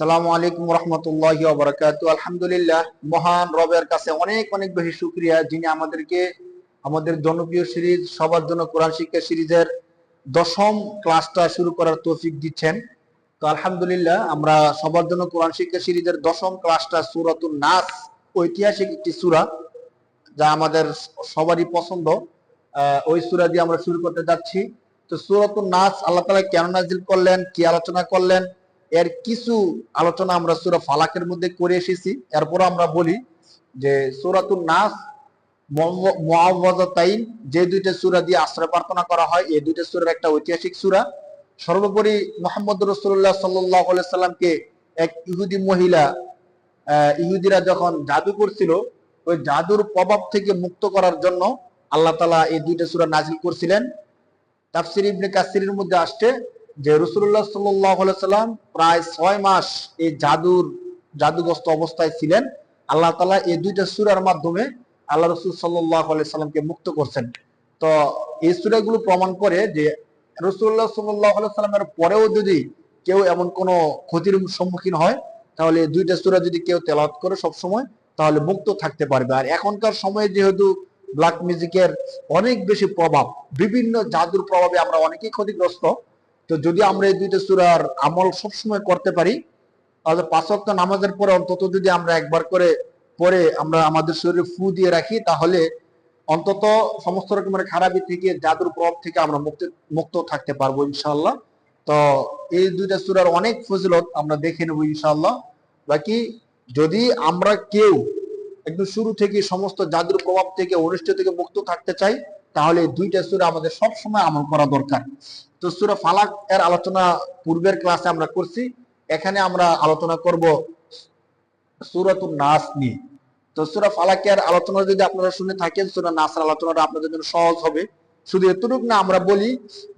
সালামু আলাইকুম রহমতুল্লাহ বারাকাতু আলহামদুলিল্লাহ, মহান রবের কাছে অনেক অনেক বেশি শুক্রিয়া, যিনি আমাদেরকে, আমাদের জনপ্রিয় সিরিজ, সবার জন্য কোরআন শিক্ষা সিরিজের দশম ক্লাসটা শুরু করার তৌফিক দিচ্ছেন। তো আলহামদুলিল্লাহ, আমরা সবার জন্য কোরআন শিক্ষা সিরিজের দশম ক্লাসটা, সুরাতুন নাস, ঐতিহাসিক একটি সূরা, যা আমাদের সবারই পছন্দ। ওই সূরা দিয়ে আমরা শুরু করতে যাচ্ছি। তো সুরাতুন নাস, আল্লাহ তাআলা কেন নাজিল করলেন, কি আলোচনা করলেন এর কিছু আলোচনা আমরা সুরা ফালাকের মধ্যে করে এসেছি। এরপর আমরা বলি যে সূরাতুন নাস মুআওয়াযাতাইন যে দুইটা সূরা দিয়ে আশ্রয় প্রার্থনা করা হয়, এই দুইটা সূরার একটা ঐতিহাসিক সূরা। সর্বোপরি মোহাম্মদ রাসূলুল্লাহ সাল্লাল্লাহু আলাইহি সাল্লামকে এক ইহুদি মহিলা ইহুদিরা যখন জাদু করছিল, ওই জাদুর প্রভাব থেকে মুক্ত করার জন্য আল্লাহ তাআলা এই দুইটা সূরা নাজিল করছিলেন। তাফসির ইবনে কাসিরের মধ্যে আসছে যে রসুল্লাহ সাল্লাম প্রায় ছয় মাস এই জাদুর জাদুগ্রস্ত অবস্থায় ছিলেন, আল্লাহ তালা এই দুইটা সুরার মাধ্যমে আল্লাহ রসুল সাল্লাহ সাল্লামকে মুক্ত করছেন। তো এই সুরাগুলো প্রমাণ করে যে রসুল্লাহ সাল্লাহ সাল্লামের পরেও যদি কেউ এমন কোনো ক্ষতির সম্মুখীন হয়, তাহলে দুইটা সুরা যদি কেউ তেলাওয়াত করে সবসময়, তাহলে মুক্ত থাকতে পারবে। আর এখনকার সময়ে যেহেতু ব্ল্যাক মিউজিকের অনেক বেশি প্রভাব, বিভিন্ন জাদুর প্রভাবে আমরা অনেকেই ক্ষতিগ্রস্ত তো যদি আমরা এই দুইটা সূরার আমল সবসময় করতে পারি, তাহলে পাঁচ ওয়াক্ত নামাজের পরে অন্তত যদি আমরা একবার করে পরে আমরা আমাদের শরীরে ফু দিয়ে রাখি, তাহলে অন্তত সমস্ত রকমের খারাপি থেকে, জাদুর প্রভাব থেকে আমরা মুক্ত মুক্ত থাকতে পারব ইনশাল্লাহ তো এই দুইটা সূরার অনেক ফজিলত আমরা দেখে নেব ইনশাল্লাহ বাকি যদি আমরা কেউ একদম শুরু থেকে সমস্ত জাদুর প্রভাব থেকে, অনিষ্ট থেকে মুক্ত থাকতে চাই তাহলে দুইটা সূরা আমাদের সব সময় আমল করা দরকার। তো সূরা ফালাক এর আলোচনা পূর্বের ক্লাসে আমরা করছি। এখানে আমরা আলোচনা করব সূরাতুন নাস নিয়ে। তো সূরা ফালাকের আলোচনা যদি আপনারা শুনে থাকেন, সূরা নাসের আলোচনাটা আপনাদের জন্য সহজ হবে। শুধু এতটুকু না, আমরা বলি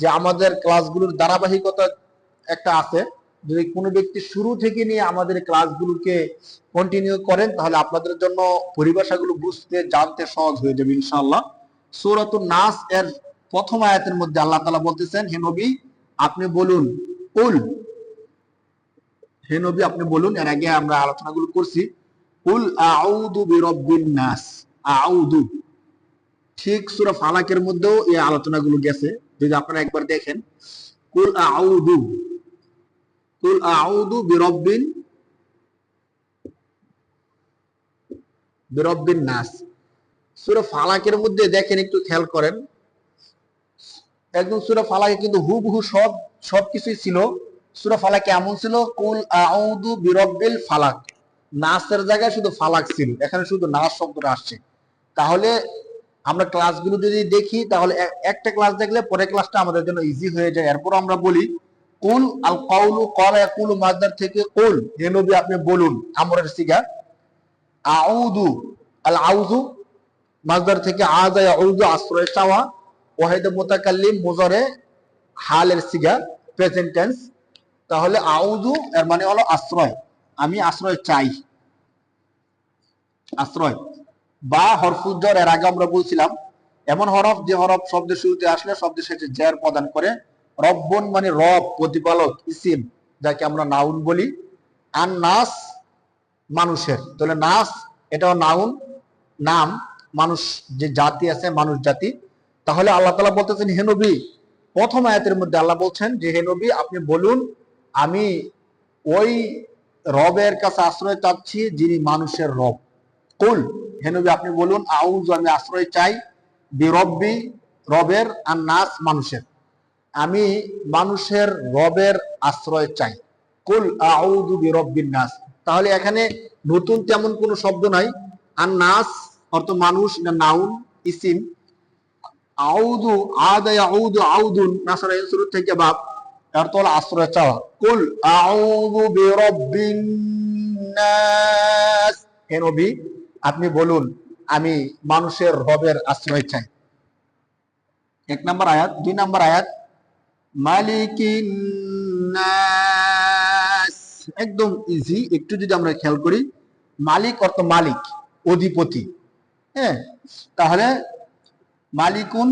যে আমাদের ক্লাসগুলোর ধারাবাহিকতা একটা আছে। যদি কোনো ব্যক্তি শুরু থেকে নিয়ে আমাদের ক্লাসগুলোকে কন্টিনিউ করেন, তাহলে আপনাদের জন্য পরিভাষাগুলো বুঝতে, জানতে সহজ হয়ে যাবে, ইনশাআল্লাহ। সূরাতুন নাস এর প্রথম আয়াতের মধ্যে আল্লাহ তাআলা বলতেছেন, হে নবী, আপনি বলুন, কুল। হে নবী, আপনি বলুন, এর আগে আমরা আলোচনাগুলো করছি আউযু বিরাব্বিন নাস। আউযু। ঠিক সূরা ফালাকের মধ্যেও এই আলোচনাগুলো গেছে, যদি আপনারা একবার দেখেন, কুল আউদু কুল আউযু বিরাব্বিন। বিরাব্বিন নাস। সূরা ফালাকের মধ্যে দেখেন, একটু খেয়াল করেন। একদম সূরা ফালাকে কিন্তু হুবহু সব সবকিছুই ছিল। সূরা ফালাকে এমন ছিল, কুল আউযু বিরাব্বিল ফালাক। নাসের জায়গায় শুধু ফালাক ছিল। এখানে শুধু নাস শব্দটা আসছে। তাহলে আমরা ক্লাসগুলো যদি দেখি, তাহলে একটা ক্লাস দেখলে পরের ক্লাসটা আমাদের জন্য ইজি হয়ে যায়। এরপর আমরা বলি, কুল আল কাউলু ক্বালা ইয়াকুলু মাসদার থেকে কুল, হে নবী আপনি বলুন। আমরের সিগা, আউযু, আল আউযু মাসদার থেকে আযা ইয়াউযু আশ্রয় চাওয়া, ওয়াহিদ মুতাকাল্লিম, মুজারে হালের সিগা প্রেজেন্ট টেন্স তাহলে আউযু এর মানে হলো আশ্রয়। আমি আশ্রয় চাই। আশ্রয়। বা হরফুজ্জর এর আগে আমরা বলছিলাম, এমন হরফ যে হরফ শব্দের শুরুতে আসলে শব্দের শেষে জের প্রদান করে। রব্বন মানে রব, প্রতিপালক, ইসিম, যাকে আমরা নাউন বলি। আর নাস মানুষের। তাহলে নাস, এটাও নাউন, নাম। মানুষ যে জাতি আছে, মানুষ জাতি, তাহলে আল্লাহ তালা বলতেছেন, হে নবী, প্রথম আয়াতের মধ্যে আল্লাহ বলছেন যে, হে নবী, আপনি বলুন, আমি ওই রবের কাছে আশ্রয় চাচ্ছি যিনি মানুষের রব। কুল, হে নবী, আপনি বলুন আউজ আমি আশ্রয় চাই বিরব্বি রবের আর নাস মানুষের। আমি মানুষের রবের আশ্রয় চাই। কুল, আউযু বিরব্বিন নাস তাহলে এখানে নতুন তেমন কোনো শব্দ নাই। আর নাস অর্থ মানুষ না নাউন ইসিম আউদু আদা আউদু আউদুন, নাসারা শুরু থেকে বাপ তো হলো আশ্রয় চাওয়া। কুল, আউযু বিরব্বিন নাস। হে নবী, আপনি বলুন, আমি মানুষের রবের আশ্রয় চাই। এক নম্বর আয়াত, দুই নম্বর আয়াত, মালিকিন নাস। একদম ইজি একটু যদি আমরা খেয়াল করি, মালিক অর্থ মালিক, অধিপতি। হ্যাঁ তাহলে মালিকুন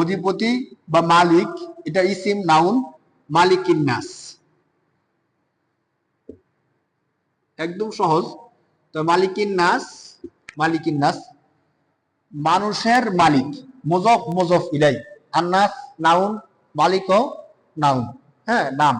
অধিপতি বা মালিক, এটা ইসিম, নাউন, মালিকিন নাস। একদম সহজ। তো মালিকিন নাস মালিকিন নাস। মানুষের মালিক, মোজফ মোজফ ইলাই। আন্নাস নাউন, মালিক নাউন। হ্যাঁ নাম।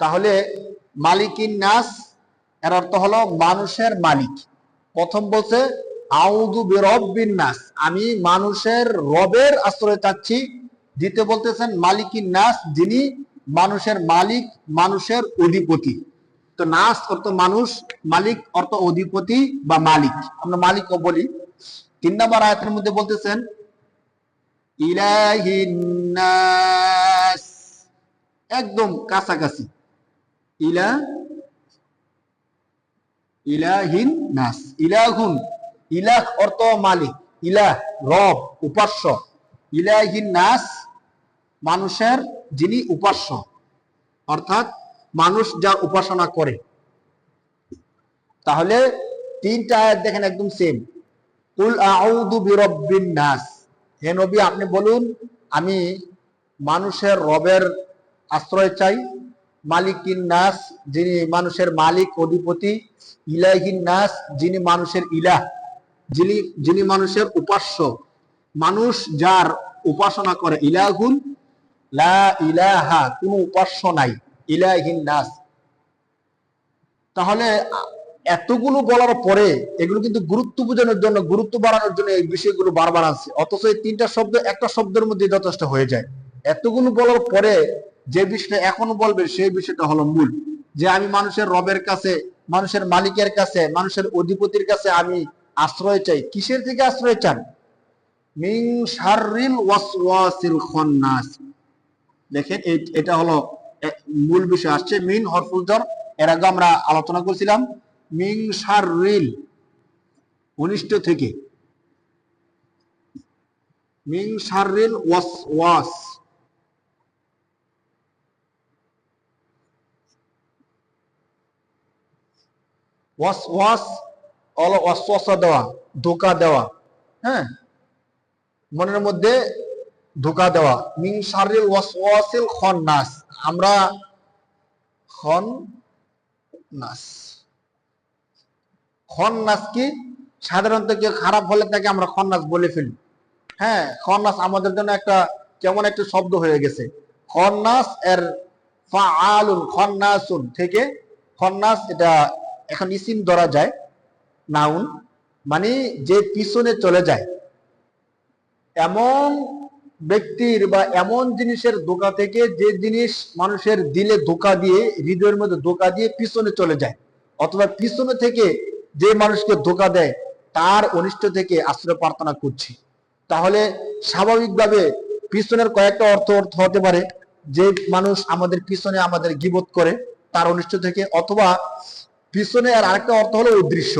তাহলে মালিকিন নাস, এর অর্থ হলো মানুষের মালিক। প্রথম বলছে আউদু নাস। আমি মানুষের রবের আশ্রয় চাচ্ছি। দ্বিতীয় বলতেছেন মালিকিন নাস, যিনি মানুষের মালিক, মানুষের অধিপতি। তো নাস অর্থ মানুষ, মালিক অর্থ অধিপতি বা মালিক। আমরা মালিকও বলি। তিন নম্বর আয়াতের মধ্যে বলতেছেন, ইলাহিন নাস। একদম কাছাকাছি। ইলা, ইলাহিন নাস। ইলাহুন। ইলাহ অর্থ মালিক, ইলাহ, রব, উপাস্য। ইলাহিন নাস, মানুষের যিনি উপাস্য। অর্থাৎ মানুষ যা উপাসনা করে। তাহলে তিনটা আয়াত দেখেন একদম সেম কুল আউদু বিরব্বিন নাস। হে নবী, আপনি বলুন, আমি মানুষের রবের আশ্রয় চাই। মালিকিন নাস, যিনি মানুষের মালিক, অধিপতি। ইলাহিন নাস, যিনি মানুষের ইলাহ। যিনি যিনি মানুষের উপাস্য, মানুষ যার উপাসনা করে ইলাহুন, লা ইলাহা, কোনো উপাস্য নাই, ইলাহিন নাস। তাহলে এতগুলো বলার পরে এগুলো কিন্তু গুরুত্ব বোঝানোর জন্য, গুরুত্ব বাড়ানোর জন্য এই বিষয়গুলো বারবার আছে অথচ এই তিনটা শব্দ একটা শব্দের মধ্যে যথেষ্ট হয়ে যায়। এতগুলো বলার পরে যে বিষয়টা এখন বলবে, সেই বিষয়টা হলো মূল। যে আমি মানুষের রবের কাছে, মানুষের মালিকের কাছে, মানুষের অধিপতির কাছে আমি আশ্রয় চাই। কিসের থেকে আশ্রয় চান? মিং শাররিল ওয়াসওয়াসিল খন্নাস। দেখেন এটা হলো মূল বিষয় আসছে। মিন হরফুল জর, এর আগে আমরা আলোচনা করছিলাম। মিং শাররিল অনিষ্ট থেকে। মিং শাররিল ওয়াসওয়াস। ওয়াসওয়াস ওয়াসওয়াসা দেওয়া, ধোকা দেওয়া হ্যাঁ? মনের মধ্যে ধোকা দেওয়া। মিন শাররিল ওয়াসওয়াসিল খন্নাস আমরা খন নাস। খন্নাস কি? সাধারণত কেউ খারাপ হলে তাকে আমরা খন্নাস বলে ফেলি। হ্যাঁ খন্নাস আমাদের জন্য একটা কেমন একটা শব্দ হয়ে গেছে। খন্নাস এর ফাআলুন খন্নাসুন থেকে খন্নাস এটা এখন ইসিম ধরা যায়। নাউন মানে যে পিছনে চলে যায়। এমন ব্যক্তির বা এমন জিনিসের ধোকা থেকে যে জিনিস মানুষের দিলে ধোকা দিয়ে, হৃদয়ের মধ্যে ধোকা দিয়ে পিছনে চলে যায়। অথবা পিছনে থেকে যে মানুষকে ধোকা দেয়, তার অনিষ্ট থেকে আশ্রয় প্রার্থনা করছি। তাহলে স্বাভাবিকভাবে পিছনের কয়েকটা অর্থ অর্থ হতে পারে। যে মানুষ আমাদের পিছনে আমাদের গিবত করে, তার অনিষ্ট থেকে, অথবা পিছনে আর আরেকটা অর্থ হলো অদৃশ্য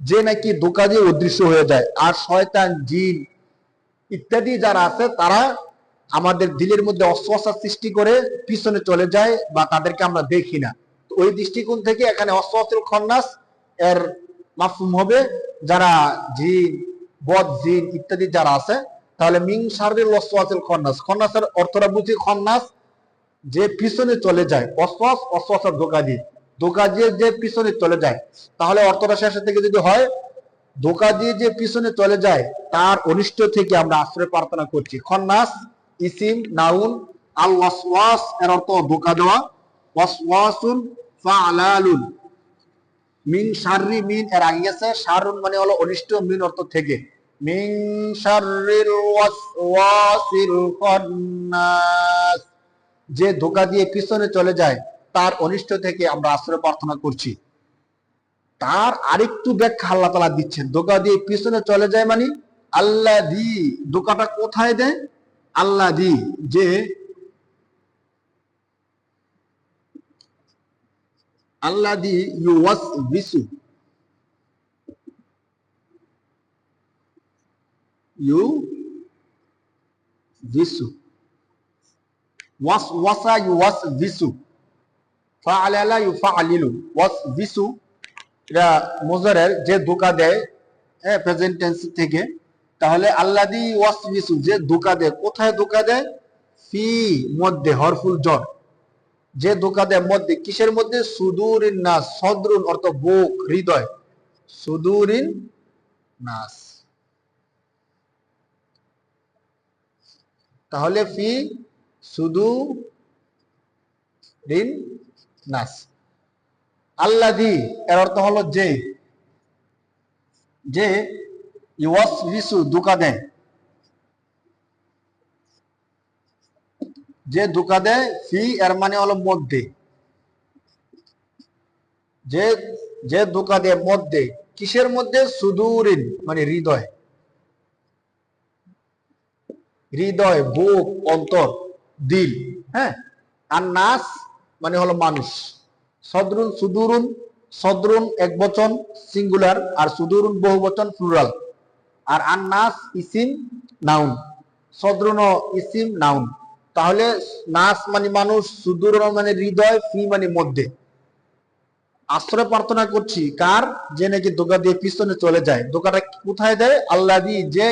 যে নাকি দিয়ে অদৃশ্য হয়ে যায় আর শয়তান, জিন ইত্যাদি যারা আছে, তারা আমাদের দিলের মধ্যে অস্বস্থা সৃষ্টি করে পিছনে চলে যায় বা তাদেরকে আমরা দেখি না। ওই দৃষ্টিকোণ থেকে এখানে অস্বস্থির খন্নাস এর মাফুম হবে। যারা জিন, বদ জিন ইত্যাদি যারা আছে, তাহলে মিং শারীর অস্ওয়াসিল খন্নাস খন্নাসের অর্থটা বুঝি খন্নাস যে পিছনে চলে যায় অশ্বাস অশ্বাসের ধোকা দিয়ে ধোকা দিয়ে যে পিছনে চলে যায়, তাহলে অর্থটা শেষের থেকে যদি হয়, ধোকা দিয়ে যে পিছনে চলে যায়, তার অনিষ্ট থেকে আমরা আশ্রয় প্রার্থনা করছি। খন্নাস, ইসিম, নাউন, আল ওয়াসওয়াস এর অর্থ ধোকা দেওয়া। ওয়াসওয়াসুন ফাআলালুন। মিন শাররি মিন এর আগে গেছে শারুন মানে হলো অনিষ্ট, মিন অর্থ থেকে। মিন শাররিল ওয়াসওয়াসিল খন্নাস। যে ধোকা দিয়ে পিছনে চলে যায় তার অনিষ্ট থেকে আমরা আশ্রয় প্রার্থনা করছি। তার আরেকটু ব্যাখ্যা আল্লাহ তালা দিচ্ছেন। ধোকা দিয়ে পিছনে চলে যায় মানে আল্লাহ দি। ধোকাটা কোথায় দেয়? আল্লাহ দি, যে আল্লাহ দি you was Bisu you Bisu was Wasa you was Bisu ফাআলালা you ফাআলিলু ওয়াস এটা মোজারের যে ধোকা দেয় হ্যাঁ প্রেজেন্ট টেন্স থেকে, তাহলে আল্লাদি ওয়াসবিসু যে ধোকা দেয়, কোথায় ধোকা দেয়? ফি মধ্যে, হরফুল জর যে ধোকা দেয় মধ্যে, কিসের মধ্যে? সুদূরিন নাস, সদরুন অর্থ বুক, হৃদয়। সুদূরিন নাস। তাহলে ফি সুদু রিন নাস। আল্লাদি এর অর্থ হলো যে যে ইওয়াস বিসু দুকা দেয়। যে দুকা দেয়, ফি, এর মানে হলো মধ্যে। যে যে দুকা দেয় মধ্যে, কিসের মধ্যে? সুদূরিন মানে হৃদয়। হৃদয়, বুক, অন্তর, দিল হ্যাঁ? আর নাস মানে হলো মানুষ। সদরুন, সুদুরুন, সদরুন এক বচন সিঙ্গুলার আর সুদুরুন বহু বচন প্লুরাল আর আর নাস ইসিম, নাউন। সদরুন ইসিম, নাউন। তাহলে নাস মানে মানুষ সুদূর মানে হৃদয়, ফি মানে মধ্যে। আশ্রয় প্রার্থনা করছি, কার? যে নাকি ধোকা দিয়ে পিছনে চলে যায়। ধোকাটা কোথায় দেয়? আল্লাহ দি, যে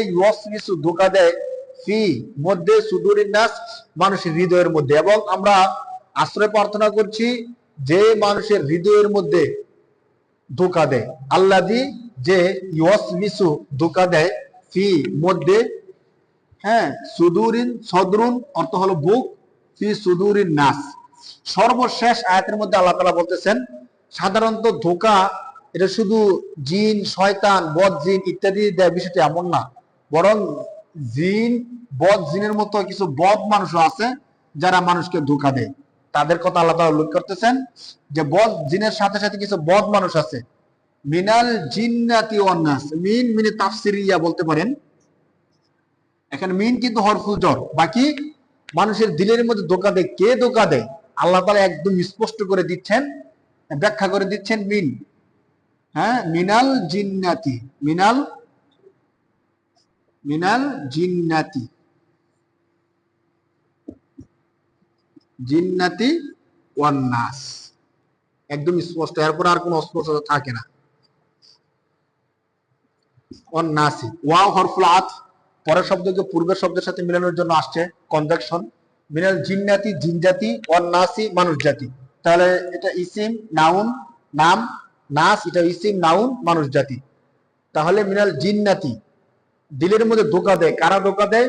কিছু ধোকা দেয়, ফি, মধ্যে সুদূরের নাস মানুষের হৃদয়ের মধ্যে। এবং আমরা আশ্রয় প্রার্থনা করছি, যে মানুষের হৃদয়ের মধ্যে ধোকা দেয় আল্লাহ দি যে মিসু ধোকা দেয়, ফি মধ্যে হ্যাঁ সুদুরিন সদরুন, অর্থ হলো বুক, ফি সুদূরিন নাস। সর্বশেষ আয়াতের মধ্যে আল্লাহ তালা বলতেছেন, সাধারণত ধোকা, এটা শুধু জিন, শয়তান, বদ জিন ইত্যাদি দেয় বিষয়টি এমন না, বরং জিন, বদ জিনের মতো কিছু বদ মানুষও আছে, যারা মানুষকে ধোকা দেয়। তাদের কথা আল্লাহ উল্লেখ করতেছেন যে বদ, জিনের সাথে সাথে কিছু বদ মানুষ আছে। মিনাল জিন্নাতি নাস। মিন মিনে তাফসিরিয়া বলতে পারেন। এখানে মিন কিন্তু হরফুল জর। বাকি মানুষের দিলের মধ্যে ধোকা দেয়। কে ধোকা দেয়? আল্লাহ তালা একদম স্পষ্ট করে দিচ্ছেন, ব্যাখ্যা করে দিচ্ছেন মিন। হ্যাঁ? মিনাল জিন্নাতি। মিনাল মিনাল জিন্নাতি। জিন্নাতি ওয়ান নাস। একদম স্পষ্ট, এরপর আর কোনো অস্পষ্টতা থাকে না। ওয়ান নাসি। ওয়াও হরফুল আত, পরের শব্দকে পূর্বের শব্দের সাথে মিলানোর জন্য আসছে কনজাকশন মিনাল জিন্নাতি, জিনজাতি, ওয়ান নাসি মানুষ জাতি তাহলে এটা ইসিম, নাউন, নাম, নাস, এটা ইসিম, নাউন মানুষ জাতি তাহলে মিনাল জিন্নাতি, দিলের মধ্যে ধোকা দেয়। কারা ধোকা দেয়?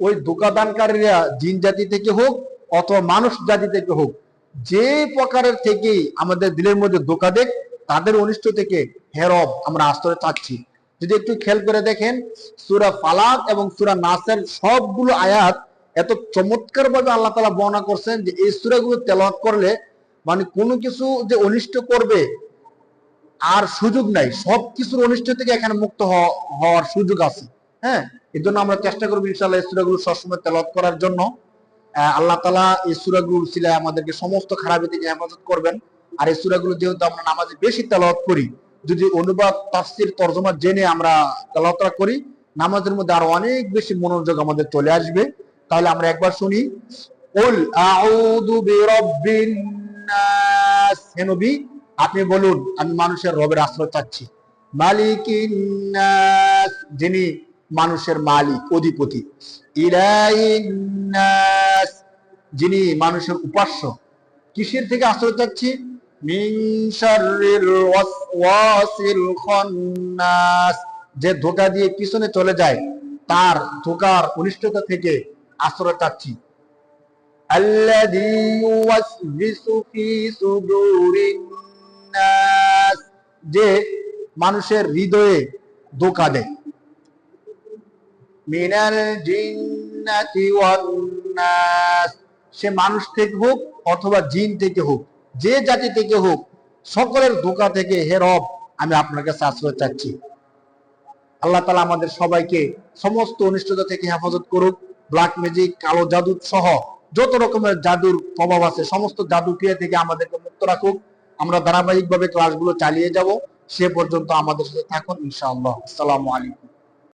ওই ধোকাদানকারীরা জিন জাতি থেকে হোক অথবা মানুষ জাতি থেকে হোক, যে প্রকারের থেকেই আমাদের দিলের মধ্যে ধোকা দেখ তাদের অনিষ্ট থেকে হেরব আমরা আশ্রয় চাচ্ছি। যদি একটু খেয়াল করে দেখেন, সুরা ফালাক এবং সুরা নাসের সবগুলো আয়াত এত চমৎকার ভাবে আল্লাহ তালা বর্ণনা করছেন যে এই সুরাগুলো তেলাওয়াত করলে মানে কোনো কিছু যে অনিষ্ট করবে আর সুযোগ নাই, সব কিছুর অনিষ্ট থেকে এখানে মুক্ত হওয়া- হওয়ার সুযোগ আছে। হ্যাঁ এই জন্য আমরা চেষ্টা করব ইনশাল্লাহ এই সুরাগুলো সবসময় তেলাওয়াত করার জন্য। আল্লাহ তালা এই সুরাগুলো ছিলায় আমাদেরকে সমস্ত খারাপি থেকে হেফাজত করবেন। আর এই সুরাগুলো যেহেতু আমরা নামাজে বেশি তেলাওয়াত করি, যদি অনুবাদ, তাফসির, তর্জমা জেনে আমরা তেলাওয়াতটা করি, নামাজের মধ্যে আরও অনেক বেশি মনোযোগ আমাদের চলে আসবে। তাহলে আমরা একবার শুনি কুল আউযু বিরাব্বিন হে নবী, আপনি বলুন, আমি মানুষের রবের আশ্রয় চাচ্ছি। মালিকিন যিনি মানুষের মালিক, অধিপতি। ইলাইন যিনি মানুষের উপাস্য। কিসের থেকে আশ্রয় চাচ্ছি? যে ধোকা দিয়ে পিছনে চলে যায়, তার ধোকার অনিষ্টতা থেকে আশ্রয় চাচ্ছি। যে মানুষের হৃদয়ে ধোকা দেয়। মিনাল জিন্নাতি ওয়ান নাস। সে মানুষ থেকে হোক অথবা জিন থেকে হোক, যে জাতি থেকে হোক, সকলের ধোকা থেকে হে রব, আমি আপনার কাছে আশ্রয় চাচ্ছি। আল্লাহ তালা আমাদের সবাইকে সমস্ত অনিষ্টতা থেকে হেফাজত করুক। ব্ল্যাক ম্যাজিক কালো জাদু সহ যত রকমের জাদুর প্রভাব আছে, সমস্ত জাদু ক্রিয়া থেকে আমাদেরকে মুক্ত রাখুক। আমরা ধারাবাহিকভাবে ক্লাসগুলো চালিয়ে যাব। সে পর্যন্ত আমাদের সাথে থাকুন, ইনশাআল্লাহ। আসসালামু আলাইকুম।